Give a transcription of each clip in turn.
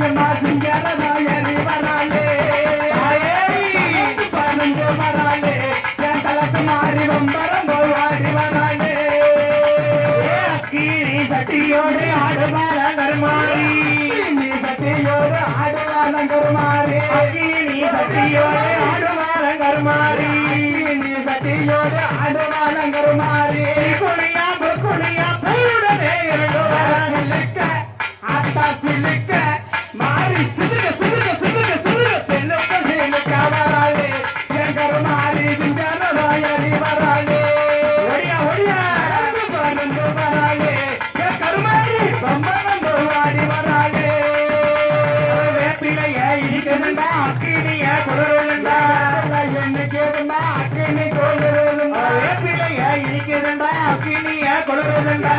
Thank you. அக்கினியா கொள்றதுண்டா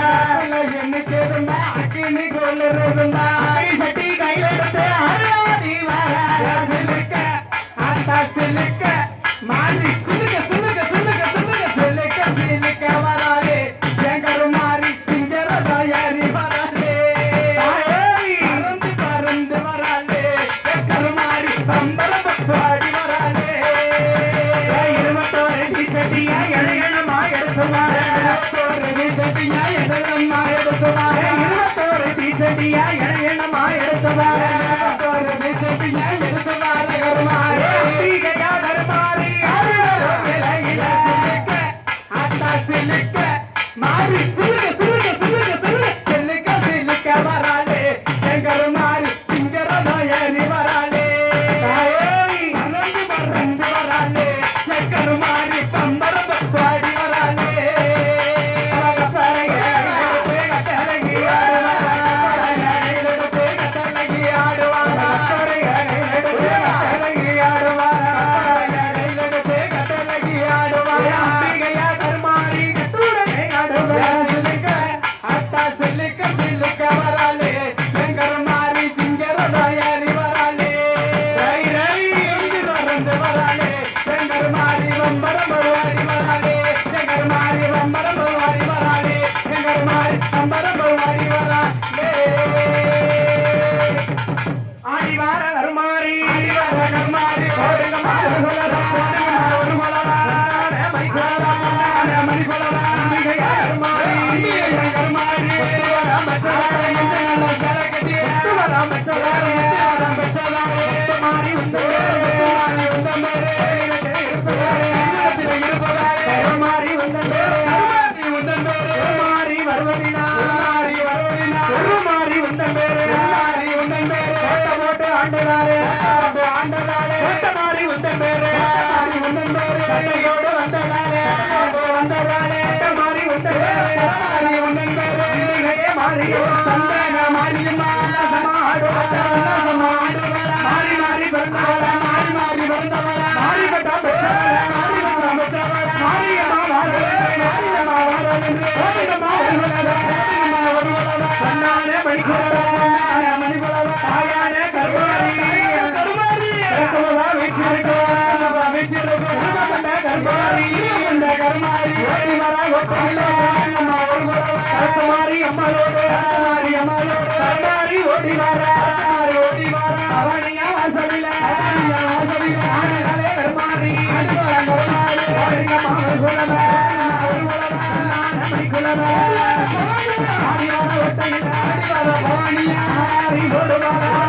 என்ன கேதுண்டா அக்கினி கொள்றதுண்டா அடி சட்டி கையில எடுத்து அருவாதி வாரா. சிலுக்க அந்த சிலுக்க. மாறி சிலுக்க சிலுக்க சிலுக்க சிலுக்க சிலுக்க சிலுக்க வராது. எங்கரு மாறி சிங்கர தயாரி வராது. பறந்து பறந்து வராது. எங்கரு மாறி பம்ப ஆண்டதாரே வந்ததாரி உந்தன் பேரே உந்தன் பேரே சட்டையோடு வந்ததாரே வந்ததாரே மாறி உந்தன் பேரே மாறி உந்தன் பேரே மாறியோ. சந்தன மாரியம்மா ஆடி வர ஒட்டையில் ஆடி வர பவானியா ஆடி ஓடுவாரா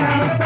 Thank you.